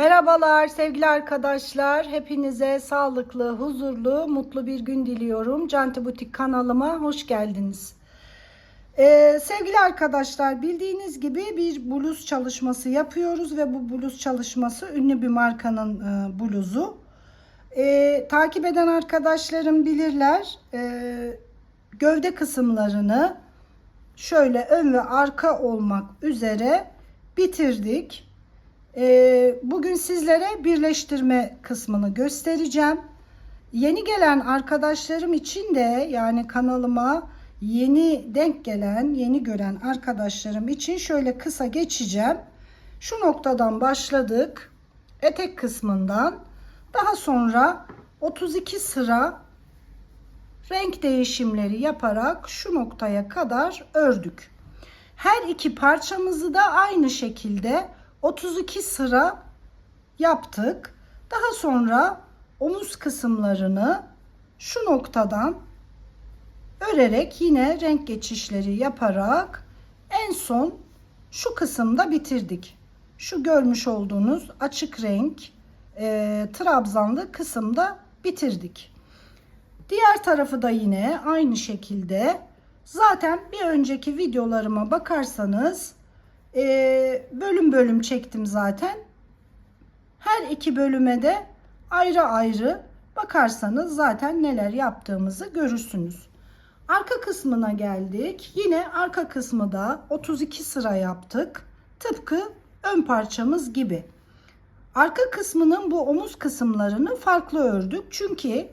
Merhabalar sevgili arkadaşlar. Hepinize sağlıklı, huzurlu, mutlu bir gün diliyorum. Canti Butik kanalıma hoş geldiniz. Ee, sevgili arkadaşlar bildiğiniz gibi bir bluz çalışması yapıyoruz ve bu bluz çalışması ünlü bir markanın e, bluzu. Ee, takip eden arkadaşlarım bilirler. Ee, gövde kısımlarını şöyle ön ve arka olmak üzere bitirdik. Ee, bugün sizlere birleştirme kısmını göstereceğim. Yeni gelen arkadaşlarım için de yani kanalıma yeni denk gelen, yeni gören arkadaşlarım için şöyle kısa geçeceğim. Şu noktadan başladık. Etek kısmından. Daha sonra 32 sıra renk değişimleri yaparak şu noktaya kadar ördük. Her iki parçamızı da aynı şekilde 32 sıra yaptık. Daha sonra omuz kısımlarını şu noktadan örerek yine renk geçişleri yaparak en son şu kısımda bitirdik. Şu görmüş olduğunuz açık renk e, trabzanlı kısımda bitirdik. Diğer tarafı da yine aynı şekilde zaten bir önceki videolarıma bakarsanız e, bölüm bölüm çektim zaten. Her iki bölüme de ayrı ayrı bakarsanız zaten neler yaptığımızı görürsünüz. Arka kısmına geldik. Yine arka kısmı da 32 sıra yaptık. Tıpkı ön parçamız gibi. Arka kısmının bu omuz kısımlarını farklı ördük. Çünkü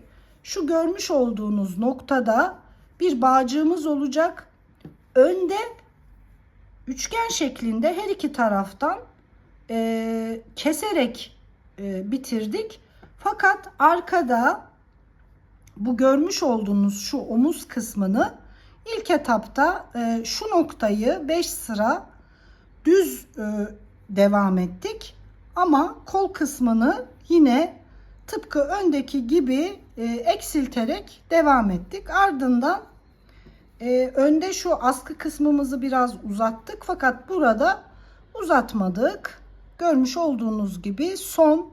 şu görmüş olduğunuz noktada bir bağcığımız olacak. Önde üçgen şeklinde her iki taraftan e, keserek e, bitirdik. Fakat arkada bu görmüş olduğunuz şu omuz kısmını ilk etapta e, şu noktayı 5 sıra düz e, devam ettik. Ama kol kısmını yine tıpkı öndeki gibi e, eksilterek devam ettik. Ardından e, önde şu askı kısmımızı biraz uzattık fakat burada uzatmadık. Görmüş olduğunuz gibi son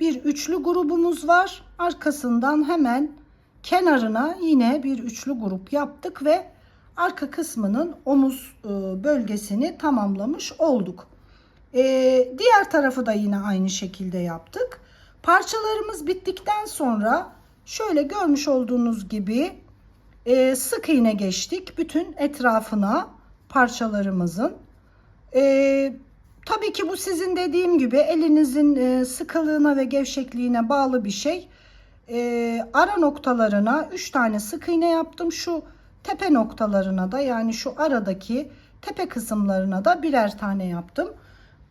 bir üçlü grubumuz var. Arkasından hemen kenarına yine bir üçlü grup yaptık ve arka kısmının omuz e, bölgesini tamamlamış olduk. E, diğer tarafı da yine aynı şekilde yaptık. Parçalarımız bittikten sonra şöyle görmüş olduğunuz gibi e, sık iğne geçtik bütün etrafına parçalarımızın. E, tabii ki bu sizin dediğim gibi elinizin e, sıkılığına ve gevşekliğine bağlı bir şey. E, ara noktalarına 3 tane sık iğne yaptım. Şu tepe noktalarına da yani şu aradaki tepe kısımlarına da birer tane yaptım.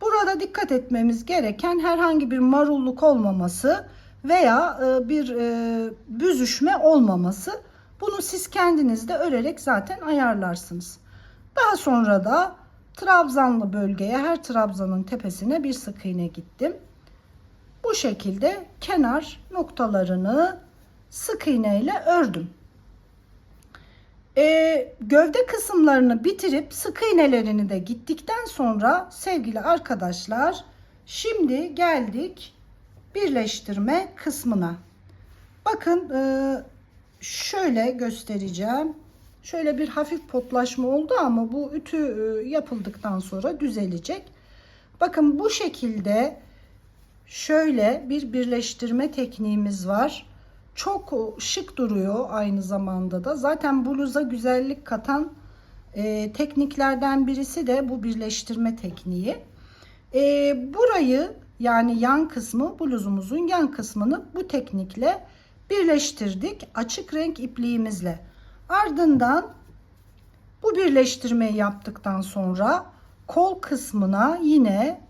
Burada dikkat etmemiz gereken herhangi bir marulluk olmaması veya e, bir e, büzüşme olmaması. Bunu siz kendiniz de örerek zaten ayarlarsınız. Daha sonra da trabzanlı bölgeye her trabzanın tepesine bir sık iğne gittim. Bu şekilde kenar noktalarını sık iğne ile ördüm. Ee, gövde kısımlarını bitirip sık iğnelerini de gittikten sonra sevgili arkadaşlar şimdi geldik birleştirme kısmına. Bakın e, şöyle göstereceğim. Şöyle bir hafif potlaşma oldu ama bu ütü e, yapıldıktan sonra düzelecek. Bakın bu şekilde şöyle bir birleştirme tekniğimiz var. Çok şık duruyor aynı zamanda da. Zaten bluza güzellik katan e, tekniklerden birisi de bu birleştirme tekniği. E, burayı yani yan kısmı bluzumuzun yan kısmını bu teknikle birleştirdik açık renk ipliğimizle. Ardından bu birleştirmeyi yaptıktan sonra kol kısmına yine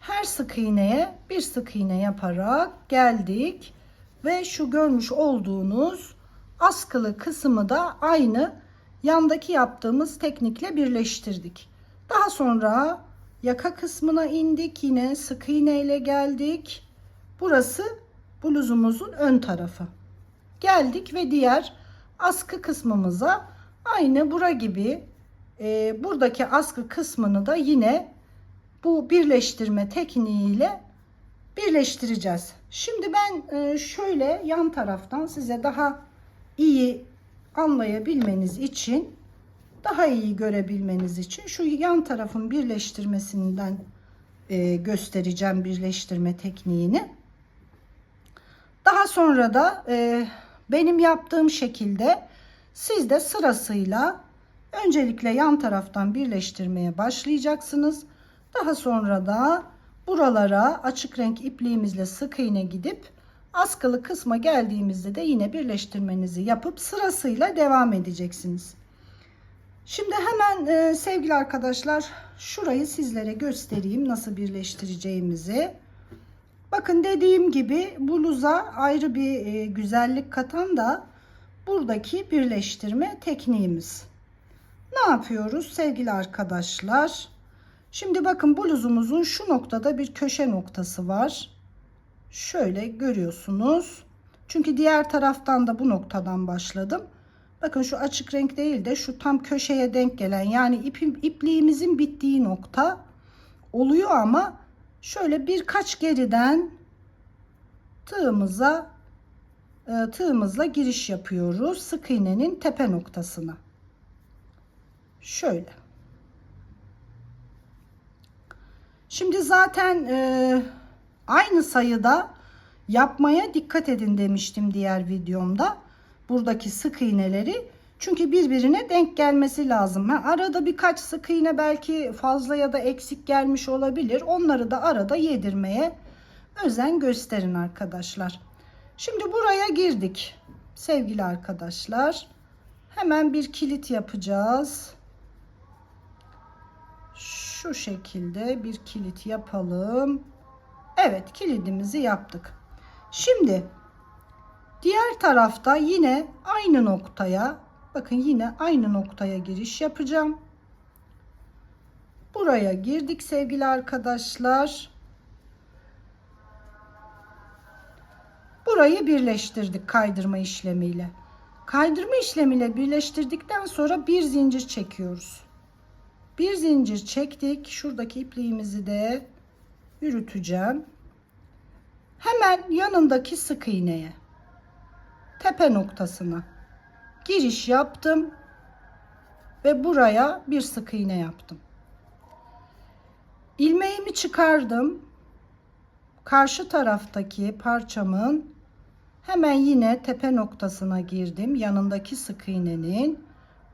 her sık iğneye bir sık iğne yaparak geldik ve şu görmüş olduğunuz askılı kısmı da aynı yandaki yaptığımız teknikle birleştirdik. Daha sonra yaka kısmına indik yine sık iğne ile geldik. Burası bluzumuzun ön tarafı. Geldik ve diğer askı kısmımıza aynı bura gibi e, buradaki askı kısmını da yine bu birleştirme tekniğiyle birleştireceğiz. Şimdi ben e, şöyle yan taraftan size daha iyi anlayabilmeniz için daha iyi görebilmeniz için şu yan tarafın birleştirmesinden e, göstereceğim birleştirme tekniğini. Daha sonra da e, benim yaptığım şekilde siz de sırasıyla öncelikle yan taraftan birleştirmeye başlayacaksınız. Daha sonra da buralara açık renk ipliğimizle sık iğne gidip askılı kısma geldiğimizde de yine birleştirmenizi yapıp sırasıyla devam edeceksiniz. Şimdi hemen e, sevgili arkadaşlar şurayı sizlere göstereyim nasıl birleştireceğimizi. Bakın dediğim gibi bluza ayrı bir e, güzellik katan da buradaki birleştirme tekniğimiz. Ne yapıyoruz sevgili arkadaşlar? Şimdi bakın bluzumuzun şu noktada bir köşe noktası var. Şöyle görüyorsunuz. Çünkü diğer taraftan da bu noktadan başladım. Bakın şu açık renk değil de şu tam köşeye denk gelen yani ipim, ipliğimizin bittiği nokta oluyor ama şöyle birkaç geriden tığımıza e, tığımızla giriş yapıyoruz sık iğnenin tepe noktasına. Şöyle. Şimdi zaten e, aynı sayıda yapmaya dikkat edin demiştim diğer videomda. Buradaki sık iğneleri. Çünkü birbirine denk gelmesi lazım. Ha, arada birkaç sık iğne belki fazla ya da eksik gelmiş olabilir. Onları da arada yedirmeye özen gösterin arkadaşlar. Şimdi buraya girdik. Sevgili arkadaşlar. Hemen bir kilit yapacağız. Şu şekilde bir kilit yapalım. Evet kilidimizi yaptık. Şimdi diğer tarafta yine aynı noktaya bakın yine aynı noktaya giriş yapacağım. Buraya girdik sevgili arkadaşlar. Burayı birleştirdik kaydırma işlemiyle. Kaydırma işlemiyle birleştirdikten sonra bir zincir çekiyoruz. Bir zincir çektik. Şuradaki ipliğimizi de yürüteceğim. Hemen yanındaki sık iğneye tepe noktasına giriş yaptım ve buraya bir sık iğne yaptım. İlmeğimi çıkardım. Karşı taraftaki parçamın hemen yine tepe noktasına girdim. Yanındaki sık iğnenin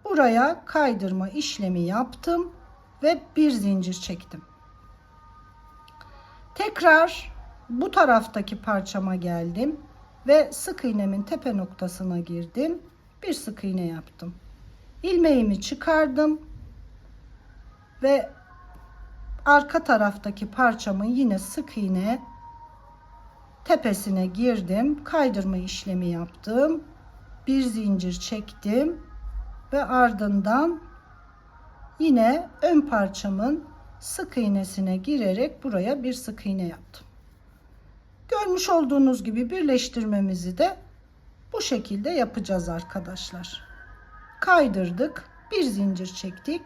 buraya kaydırma işlemi yaptım ve bir zincir çektim. Tekrar bu taraftaki parçama geldim ve sık iğnemin tepe noktasına girdim. Bir sık iğne yaptım. İlmeğimi çıkardım ve arka taraftaki parçamın yine sık iğne tepesine girdim. Kaydırma işlemi yaptım. Bir zincir çektim ve ardından yine ön parçamın sık iğnesine girerek buraya bir sık iğne yaptım. Görmüş olduğunuz gibi birleştirmemizi de bu şekilde yapacağız arkadaşlar. Kaydırdık, bir zincir çektik.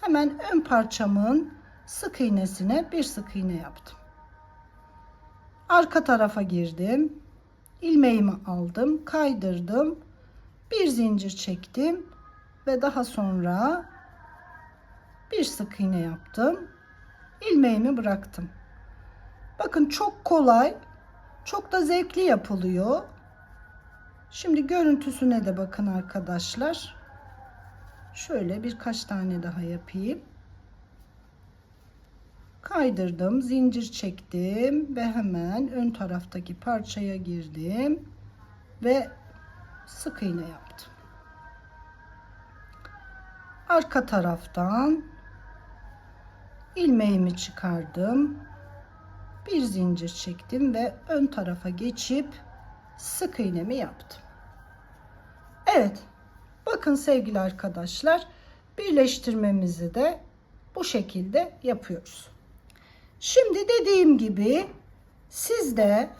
Hemen ön parçamın sık iğnesine bir sık iğne yaptım. Arka tarafa girdim. ilmeğimi aldım, kaydırdım. Bir zincir çektim ve daha sonra bir sık iğne yaptım. ilmeğimi bıraktım. Bakın çok kolay, çok da zevkli yapılıyor. Şimdi görüntüsüne de bakın arkadaşlar. Şöyle birkaç tane daha yapayım. Kaydırdım, zincir çektim ve hemen ön taraftaki parçaya girdim ve sık iğne yaptım. Arka taraftan ilmeğimi çıkardım. Bir zincir çektim ve ön tarafa geçip sık iğnemi yaptım. Evet. Bakın sevgili arkadaşlar, birleştirmemizi de bu şekilde yapıyoruz. Şimdi dediğim gibi siz de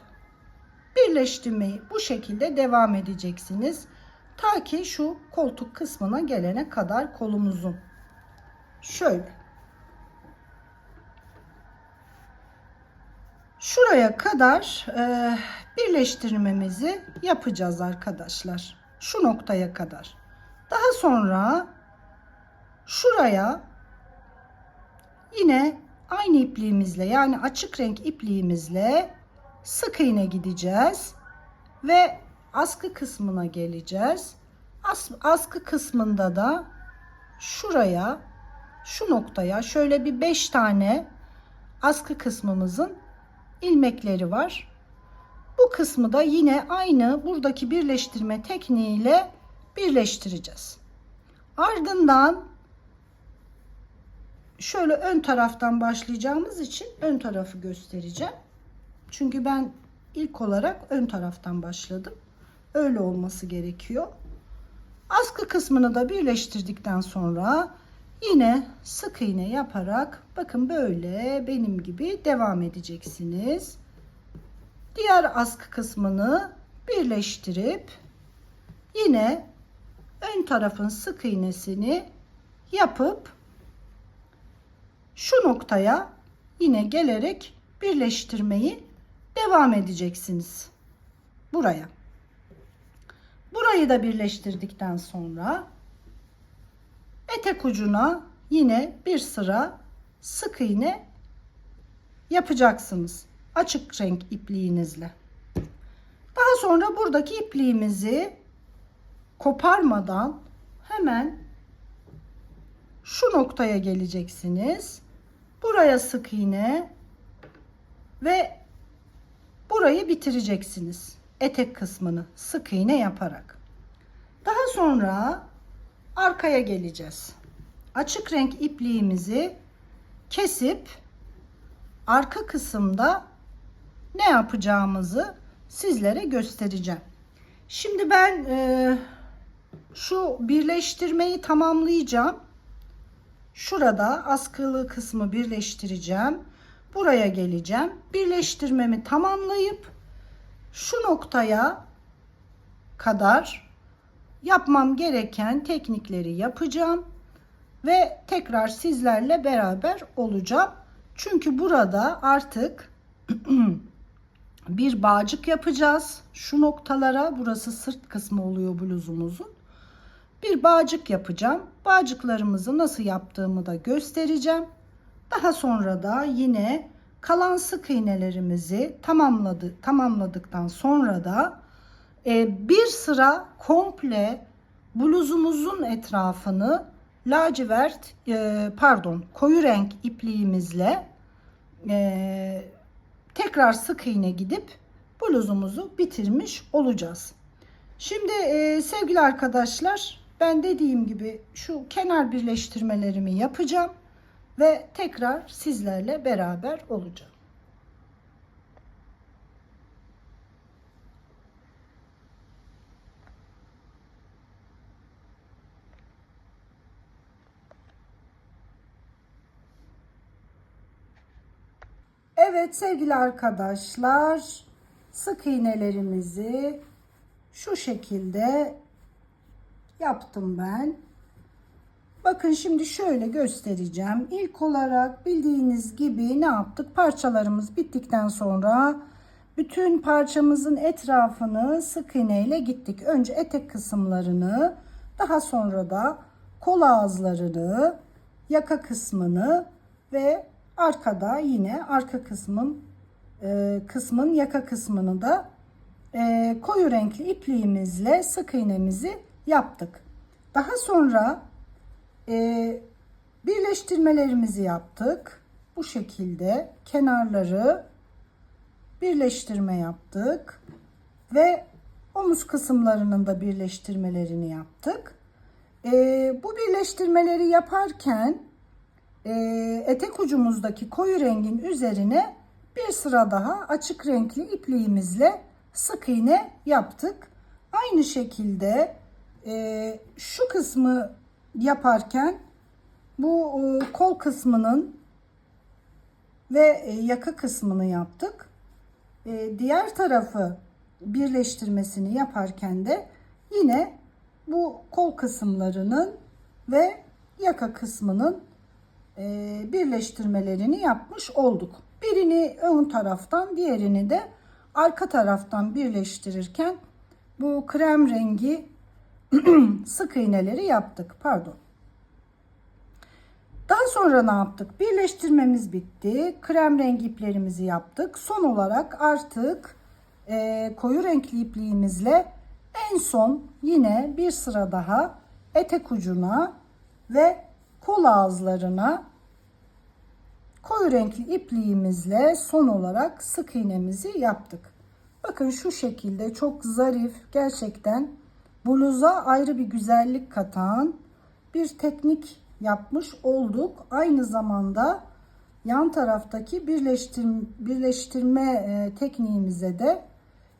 birleştirmeyi bu şekilde devam edeceksiniz. Ta ki şu koltuk kısmına gelene kadar kolumuzun. Şöyle. Şuraya kadar e, birleştirmemizi yapacağız arkadaşlar. Şu noktaya kadar. Daha sonra şuraya yine aynı ipliğimizle yani açık renk ipliğimizle sık iğne gideceğiz ve askı kısmına geleceğiz. As, askı kısmında da şuraya şu noktaya şöyle bir 5 tane askı kısmımızın ilmekleri var. Bu kısmı da yine aynı buradaki birleştirme tekniğiyle birleştireceğiz. Ardından şöyle ön taraftan başlayacağımız için ön tarafı göstereceğim. Çünkü ben ilk olarak ön taraftan başladım. Öyle olması gerekiyor. Askı kısmını da birleştirdikten sonra yine sık iğne yaparak bakın böyle benim gibi devam edeceksiniz. Diğer askı kısmını birleştirip yine ön tarafın sık iğnesini yapıp şu noktaya yine gelerek birleştirmeyi devam edeceksiniz. Buraya. Burayı da birleştirdikten sonra etek ucuna yine bir sıra sık iğne yapacaksınız. Açık renk ipliğinizle. Daha sonra buradaki ipliğimizi koparmadan hemen şu noktaya geleceksiniz. Buraya sık iğne ve burayı bitireceksiniz. Etek kısmını sık iğne yaparak. Daha sonra arkaya geleceğiz. Açık renk ipliğimizi kesip arka kısımda ne yapacağımızı sizlere göstereceğim. Şimdi ben e, şu birleştirmeyi tamamlayacağım. Şurada askılı kısmı birleştireceğim. Buraya geleceğim. Birleştirmemi tamamlayıp şu noktaya kadar yapmam gereken teknikleri yapacağım ve tekrar sizlerle beraber olacağım. Çünkü burada artık bir bağcık yapacağız. Şu noktalara burası sırt kısmı oluyor bluzumuzun. Bir bağcık yapacağım. Bağcıklarımızı nasıl yaptığımı da göstereceğim. Daha sonra da yine kalan sık iğnelerimizi tamamladı, tamamladıktan sonra da e, bir sıra komple bluzumuzun etrafını lacivert e, pardon koyu renk ipliğimizle e, tekrar sık iğne gidip bluzumuzu bitirmiş olacağız. Şimdi e, sevgili arkadaşlar ben dediğim gibi şu kenar birleştirmelerimi yapacağım ve tekrar sizlerle beraber olacağım. Evet sevgili arkadaşlar sık iğnelerimizi şu şekilde yaptım ben. Bakın şimdi şöyle göstereceğim. İlk olarak bildiğiniz gibi ne yaptık? Parçalarımız bittikten sonra bütün parçamızın etrafını sık iğne ile gittik. Önce etek kısımlarını, daha sonra da kol ağızlarını, yaka kısmını ve arkada yine arka kısmın e, kısmın yaka kısmını da e, koyu renkli ipliğimizle sık iğnemizi yaptık. Daha sonra e, birleştirmelerimizi yaptık. Bu şekilde kenarları birleştirme yaptık ve omuz kısımlarının da birleştirmelerini yaptık. E, bu birleştirmeleri yaparken e, etek ucumuzdaki koyu rengin üzerine bir sıra daha açık renkli ipliğimizle sık iğne yaptık. Aynı şekilde e, şu kısmı yaparken bu e, kol kısmının ve e, yaka kısmını yaptık. E, diğer tarafı birleştirmesini yaparken de yine bu kol kısımlarının ve yaka kısmının birleştirmelerini yapmış olduk. Birini ön taraftan, diğerini de arka taraftan birleştirirken bu krem rengi sık iğneleri yaptık. Pardon. Daha sonra ne yaptık? Birleştirmemiz bitti. Krem rengi iplerimizi yaptık. Son olarak artık e, koyu renkli ipliğimizle en son yine bir sıra daha etek ucuna ve kol ağızlarına koyu renkli ipliğimizle son olarak sık iğnemizi yaptık. Bakın şu şekilde çok zarif gerçekten bluza ayrı bir güzellik katan bir teknik yapmış olduk. Aynı zamanda yan taraftaki birleştir, birleştirme e, tekniğimize de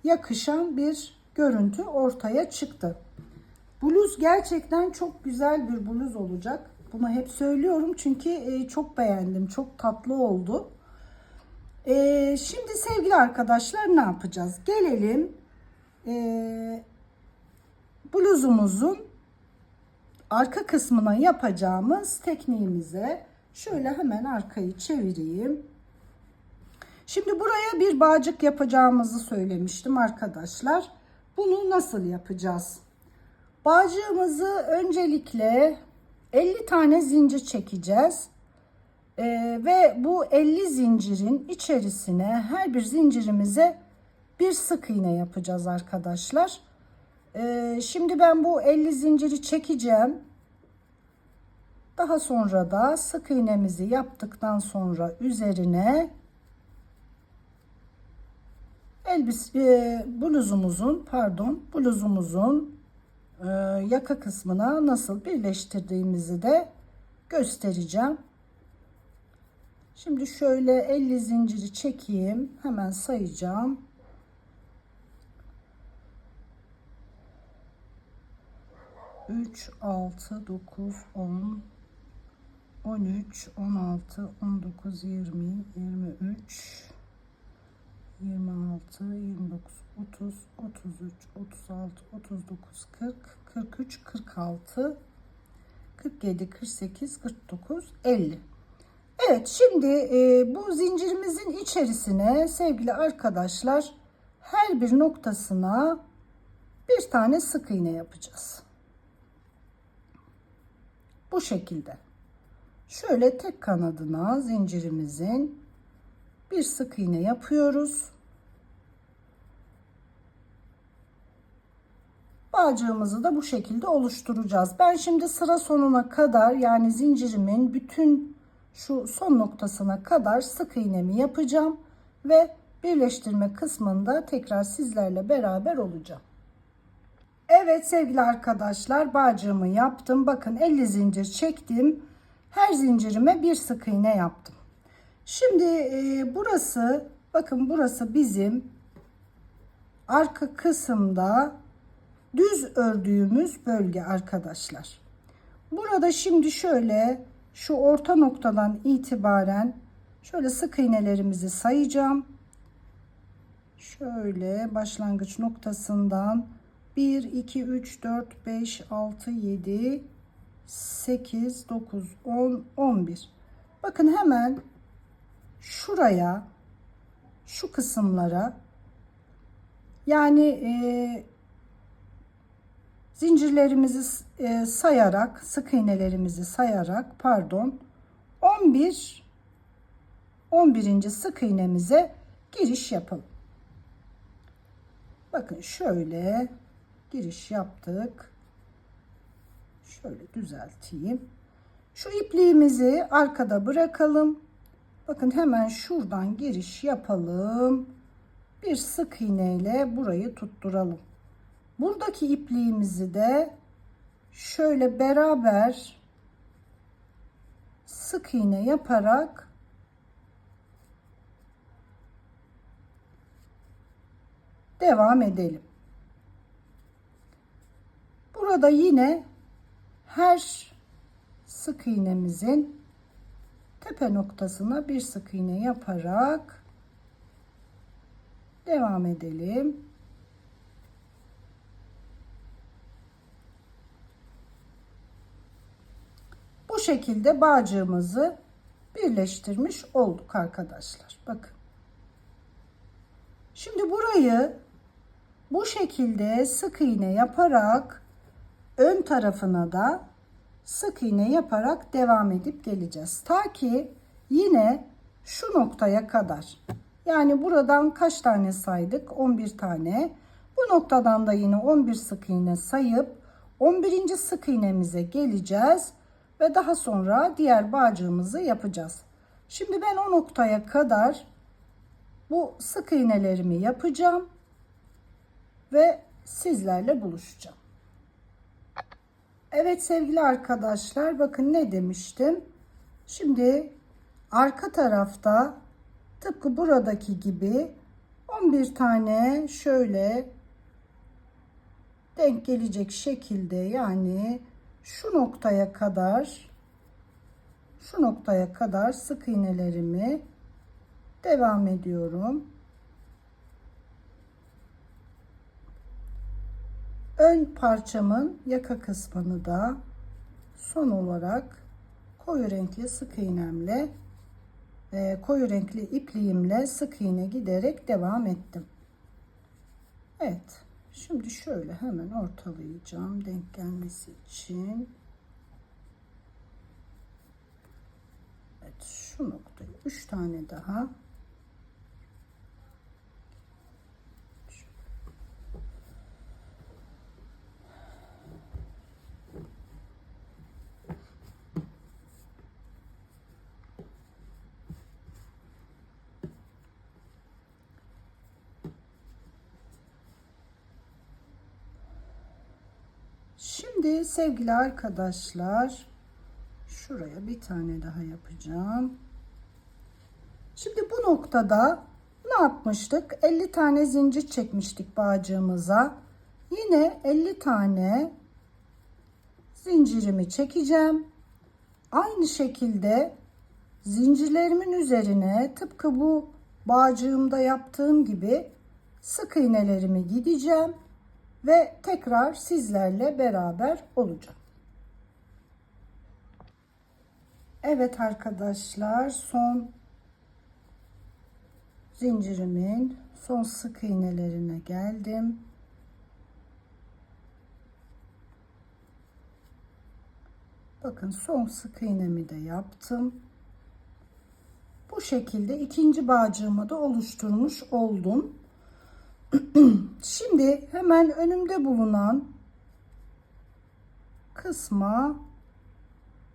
yakışan bir görüntü ortaya çıktı. Bluz gerçekten çok güzel bir bluz olacak. Bunu hep söylüyorum çünkü e, çok beğendim. Çok tatlı oldu. E, şimdi sevgili arkadaşlar ne yapacağız? Gelelim e, bluzumuzun arka kısmına yapacağımız tekniğimize. Şöyle hemen arkayı çevireyim. Şimdi buraya bir bağcık yapacağımızı söylemiştim arkadaşlar. Bunu nasıl yapacağız? Bağcığımızı öncelikle 50 tane zincir çekeceğiz. Ee, ve bu 50 zincirin içerisine her bir zincirimize bir sık iğne yapacağız arkadaşlar. Ee, şimdi ben bu 50 zinciri çekeceğim. Daha sonra da sık iğnemizi yaptıktan sonra üzerine elbis e, bluzumuzun pardon bluzumuzun yaka kısmına nasıl birleştirdiğimizi de göstereceğim. Şimdi şöyle 50 zinciri çekeyim. Hemen sayacağım. Üç, altı, dokuz, on, on üç, on altı, on dokuz, yirmi, yirmi üç, yirmi altı, yirmi dokuz, otuz, otuz üç, otuz altı, otuz dokuz, kırk, kırk üç, kırk altı, kırk yedi, kırk sekiz, kırk dokuz, elli. Evet şimdi e, bu zincirimizin içerisine sevgili arkadaşlar her bir noktasına bir tane sık iğne yapacağız. Bu şekilde. Şöyle tek kanadına zincirimizin bir sık iğne yapıyoruz. Bağcığımızı da bu şekilde oluşturacağız. Ben şimdi sıra sonuna kadar yani zincirimin bütün şu son noktasına kadar sık iğnemi yapacağım ve birleştirme kısmında tekrar sizlerle beraber olacağım. Evet sevgili arkadaşlar bağcığımı yaptım. Bakın 50 zincir çektim. Her zincirime bir sık iğne yaptım. Şimdi e, burası bakın burası bizim arka kısımda düz ördüğümüz bölge arkadaşlar. Burada şimdi şöyle şu orta noktadan itibaren şöyle sık iğnelerimizi sayacağım. Şöyle başlangıç noktasından 1, 2, 3, 4, 5, 6, 7, 8, 9, 10, 11. Bakın hemen şuraya, şu kısımlara yani e, zincirlerimizi e, sayarak, sık iğnelerimizi sayarak pardon 11 11. sık iğnemize giriş yapalım. Bakın şöyle giriş yaptık. Şöyle düzelteyim. Şu ipliğimizi arkada bırakalım. Bakın hemen şuradan giriş yapalım. Bir sık iğneyle burayı tutturalım. Buradaki ipliğimizi de şöyle beraber sık iğne yaparak devam edelim. Burada yine her sık iğnemizin tepe noktasına bir sık iğne yaparak devam edelim. Bu şekilde bağcığımızı birleştirmiş olduk arkadaşlar. Bakın. Şimdi burayı bu şekilde sık iğne yaparak ön tarafına da sık iğne yaparak devam edip geleceğiz. Ta ki yine şu noktaya kadar. Yani buradan kaç tane saydık? 11 tane. Bu noktadan da yine 11 sık iğne sayıp 11. sık iğnemize geleceğiz ve daha sonra diğer bağcığımızı yapacağız. Şimdi ben o noktaya kadar bu sık iğnelerimi yapacağım ve sizlerle buluşacağım. Evet sevgili arkadaşlar bakın ne demiştim. Şimdi arka tarafta tıpkı buradaki gibi 11 tane şöyle denk gelecek şekilde yani şu noktaya kadar şu noktaya kadar sık iğnelerimi devam ediyorum. Ön parçamın yaka kısmını da son olarak koyu renkli sık iğnemle e, koyu renkli ipliğimle sık iğne giderek devam ettim. Evet. Şimdi şöyle hemen ortalayacağım denk gelmesi için. Evet şu noktayı 3 tane daha Şimdi sevgili arkadaşlar şuraya bir tane daha yapacağım. Şimdi bu noktada ne yapmıştık? 50 tane zincir çekmiştik bağcığımıza. Yine 50 tane zincirimi çekeceğim. Aynı şekilde zincirlerimin üzerine tıpkı bu bağcığımda yaptığım gibi sık iğnelerimi gideceğim ve tekrar sizlerle beraber olacağım. Evet arkadaşlar son zincirimin son sık iğnelerine geldim. Bakın son sık iğnemi de yaptım. Bu şekilde ikinci bağcığımı da oluşturmuş oldum. Şimdi hemen önümde bulunan kısma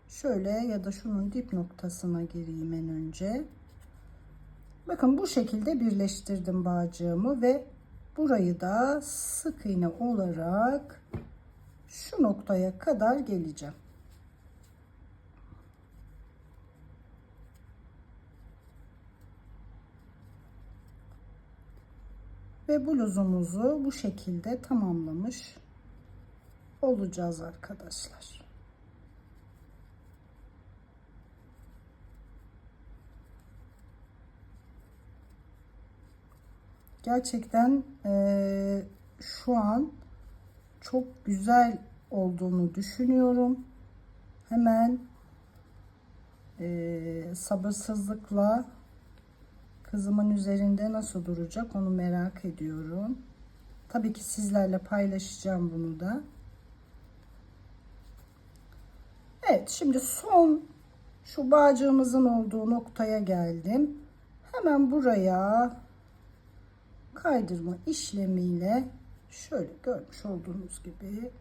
şöyle ya da şunun dip noktasına gireyim en önce. Bakın bu şekilde birleştirdim bağcığımı ve burayı da sık iğne olarak şu noktaya kadar geleceğim. Ve bluzumuzu bu şekilde tamamlamış olacağız arkadaşlar. Gerçekten e, şu an çok güzel olduğunu düşünüyorum. Hemen e, sabırsızlıkla Kızımın üzerinde nasıl duracak onu merak ediyorum. Tabii ki sizlerle paylaşacağım bunu da. Evet şimdi son şu bağcığımızın olduğu noktaya geldim. Hemen buraya kaydırma işlemiyle şöyle görmüş olduğunuz gibi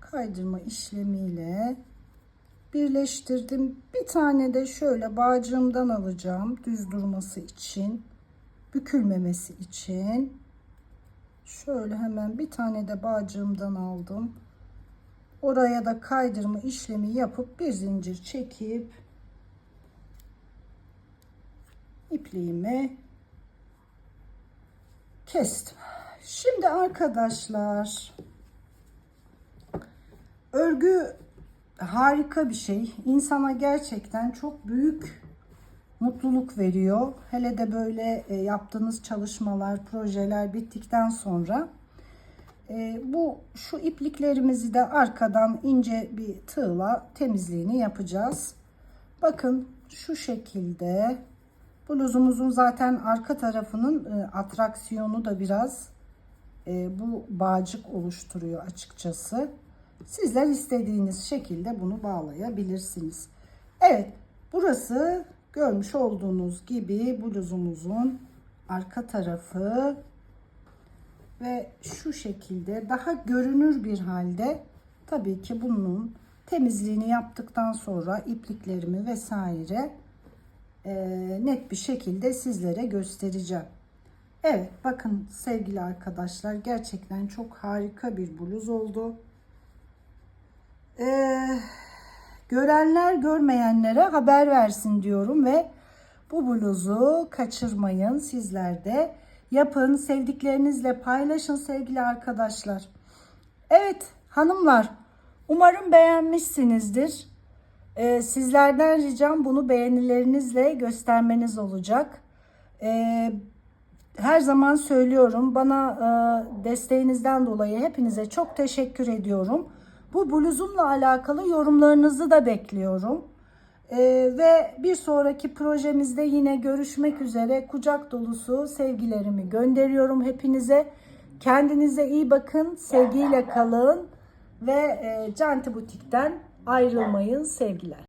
kaydırma işlemiyle birleştirdim. Bir tane de şöyle bağcığımdan alacağım düz durması için, bükülmemesi için. Şöyle hemen bir tane de bağcığımdan aldım. Oraya da kaydırma işlemi yapıp bir zincir çekip ipliğimi kestim. Şimdi arkadaşlar örgü harika bir şey. İnsana gerçekten çok büyük mutluluk veriyor. Hele de böyle e, yaptığınız çalışmalar, projeler bittikten sonra e, bu şu ipliklerimizi de arkadan ince bir tığla temizliğini yapacağız. Bakın şu şekilde bluzumuzun zaten arka tarafının e, atraksiyonu da biraz bu bağcık oluşturuyor açıkçası. Sizler istediğiniz şekilde bunu bağlayabilirsiniz. Evet burası görmüş olduğunuz gibi bluzumuzun arka tarafı ve şu şekilde daha görünür bir halde tabii ki bunun temizliğini yaptıktan sonra ipliklerimi vesaire e, net bir şekilde sizlere göstereceğim. Evet bakın sevgili arkadaşlar gerçekten çok harika bir bluz oldu. Ee, görenler görmeyenlere haber versin diyorum ve bu bluzu kaçırmayın sizler de yapın sevdiklerinizle paylaşın sevgili arkadaşlar. Evet hanımlar umarım beğenmişsinizdir. Ee, sizlerden ricam bunu beğenilerinizle göstermeniz olacak. Ee, her zaman söylüyorum bana e, desteğinizden dolayı hepinize çok teşekkür ediyorum. Bu bluzumla alakalı yorumlarınızı da bekliyorum. E, ve bir sonraki projemizde yine görüşmek üzere kucak dolusu sevgilerimi gönderiyorum hepinize. Kendinize iyi bakın, sevgiyle kalın ve e, Canti Butik'ten ayrılmayın sevgiler.